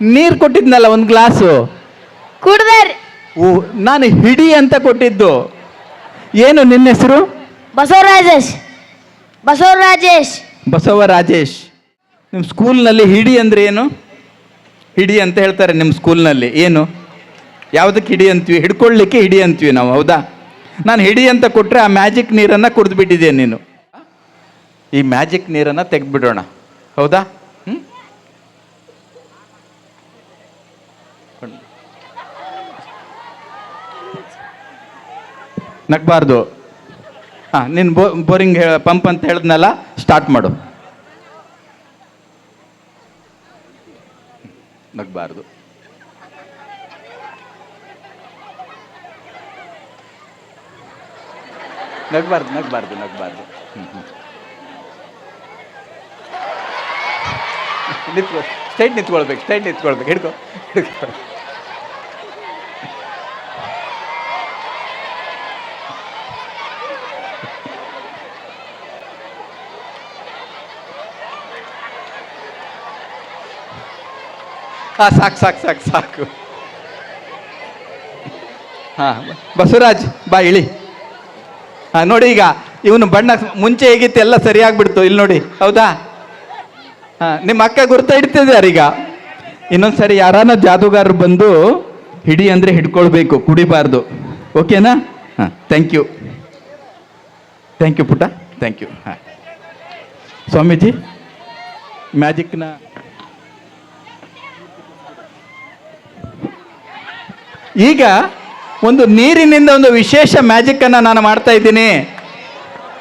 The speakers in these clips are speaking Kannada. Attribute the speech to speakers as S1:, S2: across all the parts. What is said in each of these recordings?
S1: ನೀರು ಕೊಟ್ಟಿದ್ನಲ್ಲ ಒಂದು ಗ್ಲಾಸು?
S2: ಕುಡ್ದಾರಿ.
S1: ಓ ನಾನು ಹಿಡಿ ಅಂತ ಕೊಟ್ಟಿದ್ದು. ಏನು ನಿನ್ನ ಹೆಸರು?
S2: ಬಸವರಾಜೇಶ್. ಬಸವರಾಜೇಶ್.
S1: ಬಸವ ರಾಜೇಶ್ ನಿಮ್ಮ ಸ್ಕೂಲ್ನಲ್ಲಿ ಹಿಡಿ ಅಂದ್ರೆ ಏನು? ಹಿಡಿ ಅಂತ ಹೇಳ್ತಾರೆ ನಿಮ್ಮ ಸ್ಕೂಲ್ನಲ್ಲಿ. ಏನು? ಯಾವುದಕ್ಕೆ ಹಿಡಿ ಅಂತೀವಿ? ಹಿಡ್ಕೊಳ್ಳಿಕ್ಕೆ ಹಿಡಿ ಅಂತೀವಿ ನಾವು ಹೌದಾ? ನಾನು ಹಿಡಿ ಅಂತ ಕೊಟ್ಟರೆ ಆ ಮ್ಯಾಜಿಕ್ ನೀರನ್ನು ಕುಡಿದು ಬಿಟ್ಟಿದ್ದೇನೆ ನೀನು. ಈ ಮ್ಯಾಜಿಕ್ ನೀರನ್ನು ತೆಗೆದ್ಬಿಡೋಣ. ಹೌದಾ? ಹ್ಞೂ ನಗ್ಬಾರ್ದು. ಹಾಂ ನಿನ್ನ ಬೋ, ಬೋರಿಂಗ್ ಹೇಳ, ಪಂಪ್ ಅಂತ ಹೇಳಿದ್ನಲ್ಲ, ಸ್ಟಾರ್ಟ್ ಮಾಡು. ನಗ್ಬಾರ್ದು. ನಗ್ಬಾರ್ದು ನಗ್ಬಾರ್ದು ನಗ್ಬಾರ್ದು. ಹ್ಮ್, ಹ್ಮ್. ನಿಂತ್ಕೊ ಸ್ಟ್ರೈಟ್ ನಿಂತ್ಕೊಳ್ಬೇಕು ಸ್ಟ್ರೈಟ್ ನಿಂತ್ಕೊಳ್ಬೇಕು. ಹಿಡ್ಕೊ ಹಿಡ್ಕೊ. ಹಾಂ ಸಾಕು ಸಾಕು ಸಾಕು ಸಾಕು. ಹಾಂ ಬಸವರಾಜ್ ಬಾ ಇಳಿ. ನೋಡಿ ಈಗ, ಇವನು ಬಣ್ಣ ಮುಂಚೆ ಹೇಗಿತ್ತು ಎಲ್ಲ ಸರಿಯಾಗ್ಬಿಡ್ತು. ಇಲ್ಲಿ ನೋಡಿ, ಹೌದಾ? ನಿಮ್ಮ ಅಕ್ಕ ಗುರ್ತ ಇಡ್ತಿದ್ದಾರೆ ಈಗ. ಇನ್ನೊಂದು ಸರಿ ಯಾರಾನ ಜಾದೂಗಾರರು ಬಂದು ಹಿಡಿ ಅಂದರೆ ಹಿಡ್ಕೊಳ್ಬೇಕು, ಕುಡಿಬಾರ್ದು. ಓಕೆನಾ? ಹಾಂ ಥ್ಯಾಂಕ್ ಯು ಥ್ಯಾಂಕ್ ಯು ಪುಟ ಥ್ಯಾಂಕ್ ಯು ಹಾಂ. ಸ್ವಾಮೀಜಿ ಮ್ಯಾಜಿಕ್ನ ಈಗ ಒಂದು ನೀರಿನಿಂದ ಒಂದು ವಿಶೇಷ ಮ್ಯಾಜಿಕ್ಕನ್ನು ನಾನು ಮಾಡ್ತಾ ಇದ್ದೀನಿ.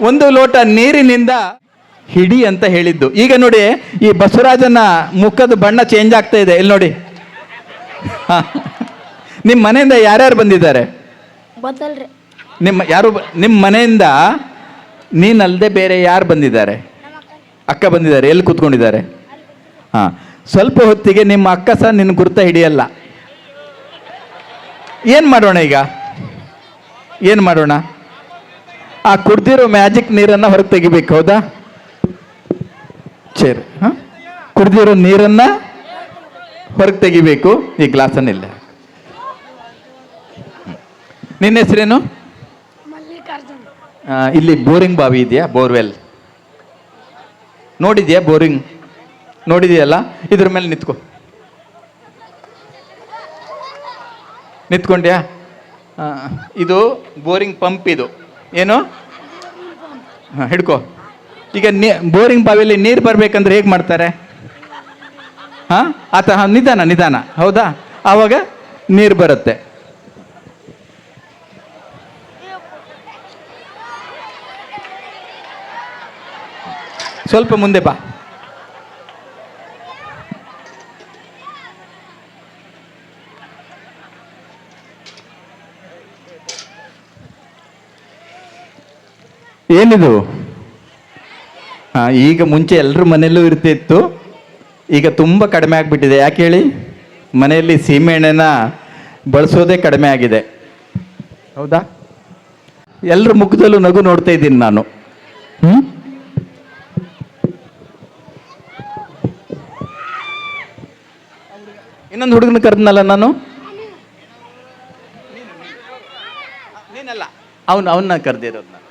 S1: ಒಂದು ಲೋಟ ನೀರಿನಿಂದ ಹಿಡಿ ಅಂತ ಹೇಳಿದ್ದು. ಈಗ ನೋಡಿ ಈ ಬಸವರಾಜನ ಮುಖದ ಬಣ್ಣ ಚೇಂಜ್ ಆಗ್ತಾ ಇದೆ. ಇಲ್ಲಿ ನೋಡಿ. ನಿಮ್ಮ ಮನೆಯಿಂದ ಯಾರ್ಯಾರು ಬಂದಿದ್ದಾರೆ? ನಿಮ್ಮ ಯಾರು ನಿಮ್ಮ ಮನೆಯಿಂದ ನೀನಲ್ಲದೆ ಬೇರೆ ಯಾರು ಬಂದಿದ್ದಾರೆ? ಅಕ್ಕ ಬಂದಿದ್ದಾರೆ. ಎಲ್ಲಿ ಕೂತ್ಕೊಂಡಿದ್ದಾರೆ? ಹಾಂ. ಸ್ವಲ್ಪ ಹೊತ್ತಿಗೆ ನಿಮ್ಮ ಅಕ್ಕ ಸಹ ನಿನ್ನ ಗುರ್ತ ಹಿಡಿಯಲ್ಲ. ಏನು ಮಾಡೋಣ ಈಗ? ಏನು ಮಾಡೋಣ? ಆ ಕುಡ್ದಿರೋ ಮ್ಯಾಜಿಕ್ ನೀರನ್ನು ಹೊರಗೆ ತೆಗಿಬೇಕು ಹೌದಾ? ಚೇರ್ ಹಾಂ? ಕುಡ್ದಿರೋ ನೀರನ್ನು ಹೊರಗೆ ತೆಗಿಬೇಕು. ಈ ಗ್ಲಾಸನ್ನಿಲ್ಲ ನಿನ್ನ ಹೆಸರೇನು? ಇಲ್ಲಿ ಬೋರಿಂಗ್ ಬಾವಿ ಇದೆಯಾ? ಬೋರ್ವೆಲ್. ನೋಡಿದೆಯಾ ಬೋರಿಂಗ್? ನೋಡಿದೆಯಲ್ಲ ಇದ್ರ ಮೇಲೆ ನಿಂತ್ಕೋ. ನಿಂತ್ಕೊಂಡ್ಯಾ? ಇದು ಬೋರಿಂಗ್ ಪಂಪ್ ಇದು. ಏನು? ಹಾಂ, ಹಿಡ್ಕೋ. ಈಗ ನೀ, ಬೋರಿಂಗ್ ಬಾವಿಯಲ್ಲಿ ನೀರು ಬರಬೇಕಂದ್ರೆ ಹೇಗೆ ಮಾಡ್ತಾರೆ? ಹಾಂ ಆತ ಹಾಂ, ನಿಧಾನ ನಿಧಾನ. ಹೌದಾ? ಆವಾಗ ನೀರು ಬರುತ್ತೆ. ಸ್ವಲ್ಪ ಮುಂದೆ ಬಾ. ಏನಿದು? ಹಾ ಈಗ ಮುಂಚೆ ಎಲ್ಲರ ಮನೆಯಲ್ಲೂ ಇರ್ತಿತ್ತು. ಈಗ ತುಂಬ ಕಡಿಮೆ ಆಗಿಬಿಟ್ಟಿದೆ. ಯಾಕೆ ಹೇಳಿ? ಮನೆಯಲ್ಲಿ ಸೀಮೆಎಣ್ಣೆನ ಬಳಸೋದೇ ಕಡಿಮೆ ಆಗಿದೆ. ಹೌದಾ? ಎಲ್ಲರ ಮುಖದಲ್ಲೂ ನಗು ನೋಡ್ತಾ ಇದ್ದೀನಿ ನಾನು. ಹ್ಞೂ ಇನ್ನೊಂದು ಹುಡುಗನ ಕರೆದ್ನಲ್ಲ ನಾನು. ನೀನಲ್ಲ. ಅವನು ಅವನ್ನ ಕರೆದಿರೋದು ನಾನು.